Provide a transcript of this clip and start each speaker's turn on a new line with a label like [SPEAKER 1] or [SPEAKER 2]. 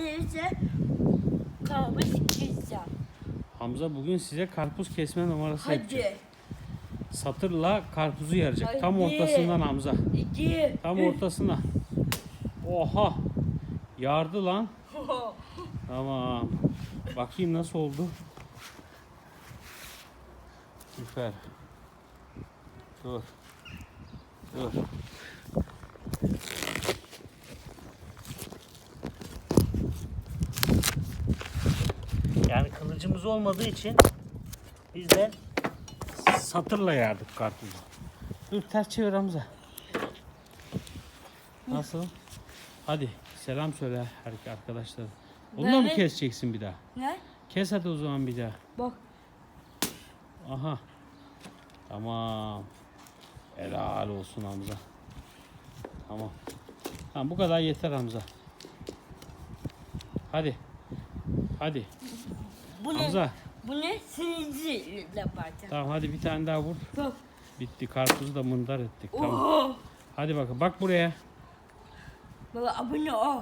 [SPEAKER 1] birisi karpuz keseceğim.
[SPEAKER 2] Hamza bugün size karpuz kesme numarası yapacak.
[SPEAKER 1] Hadi.
[SPEAKER 2] Satırla karpuzu yaracak. Tam
[SPEAKER 1] Hadi.
[SPEAKER 2] ortasından Hamza.
[SPEAKER 1] İki.
[SPEAKER 2] Tam
[SPEAKER 1] üç.
[SPEAKER 2] ortasına. Oha. Yardı lan. Tamam. Bakayım nasıl oldu. Süper. Dur. Dur. Yani kılıcımız olmadığı için biz de satırla yardık karpuzu. Dur ters çevir Hamza. Nasıl? Hadi selam söyle her arkadaşlar. Bununla mı keseceksin bir daha?
[SPEAKER 1] Ne?
[SPEAKER 2] Kes hadi o zaman bir daha.
[SPEAKER 1] Bak.
[SPEAKER 2] Aha. Tamam. Helal olsun Hamza. Tamam. Tamam bu kadar yeter Hamza. Hadi. Hadi.
[SPEAKER 1] Bu ne?
[SPEAKER 2] Hamza.
[SPEAKER 1] Bu ne? Sinirli yapacağım.
[SPEAKER 2] Tamam hadi bir tane daha vur.
[SPEAKER 1] Bak.
[SPEAKER 2] Bitti. Karpuzu da mındar ettik. Tamam.
[SPEAKER 1] Oho.
[SPEAKER 2] Hadi bakın. Bak buraya.
[SPEAKER 1] Baba abone ol.